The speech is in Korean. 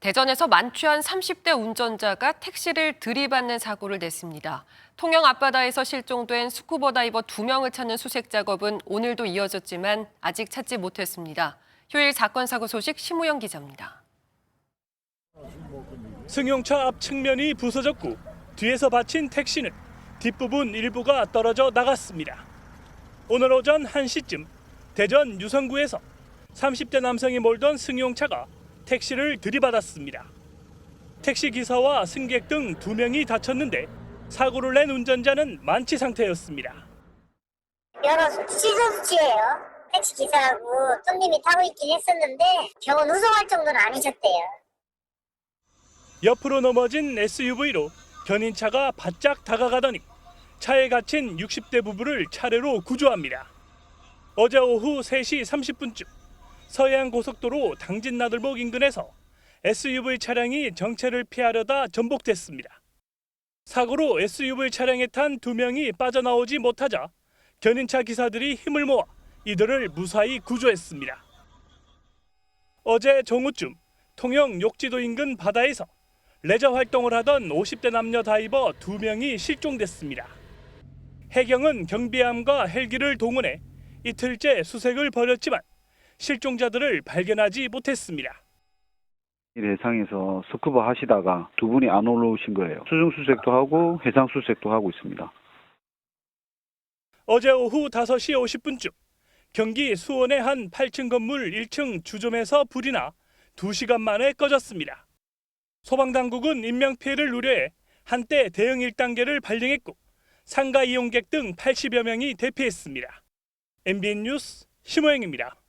대전에서 만취한 30대 운전자가 택시를 들이받는 사고를 냈습니다. 통영 앞바다에서 실종된 스쿠버 다이버 2명을 찾는 수색 작업은 오늘도 이어졌지만 아직 찾지 못했습니다. 휴일 사건 사고 소식 심우영 기자입니다. 승용차 앞 측면이 부서졌고 뒤에서 받친 택시는 뒷부분 일부가 떨어져 나갔습니다. 오늘 오전 1시쯤 대전 유성구에서 30대 남성이 몰던 승용차가 택시를 들이받았습니다. 택시 기사와 승객 등 두 명이 다쳤는데 사고를 낸 운전자는 만취 상태였습니다. 여러 시선 수치예요. 택시 기사하고 손님이 타고 있긴 했었는데 병원 후송할 정도는 아니셨대요. 옆으로 넘어진 SUV로 견인차가 바짝 다가가더니 차에 갇힌 60대 부부를 차례로 구조합니다. 어제 오후 3시 30분쯤 서해안 고속도로 당진 나들목 인근에서 SUV 차량이 정체를 피하려다 전복됐습니다. 사고로 SUV 차량에 탄 두 명이 빠져나오지 못하자 견인차 기사들이 힘을 모아 이들을 무사히 구조했습니다. 어제 정오쯤 통영 욕지도 인근 바다에서 레저 활동을 하던 50대 남녀 다이버 두 명이 실종됐습니다. 해경은 경비함과 헬기를 동원해 이틀째 수색을 벌였지만 실종자들을 발견하지 못했습니다. 해상에서 스쿠버 하시다가 두 분이 안 올라오신 거예요. 수중 수색도 하고 해상 수색도 하고 있습니다. 어제 오후 5시 50분쯤 경기 수원의 한 8층 건물 1층 주점에서 불이 나 2시간 만에 꺼졌습니다. 소방당국은 인명피해를 우려해 한때 대응 1단계를 발령했고 상가 이용객 등 80여 명이 대피했습니다. MBN 뉴스 심호영입니다.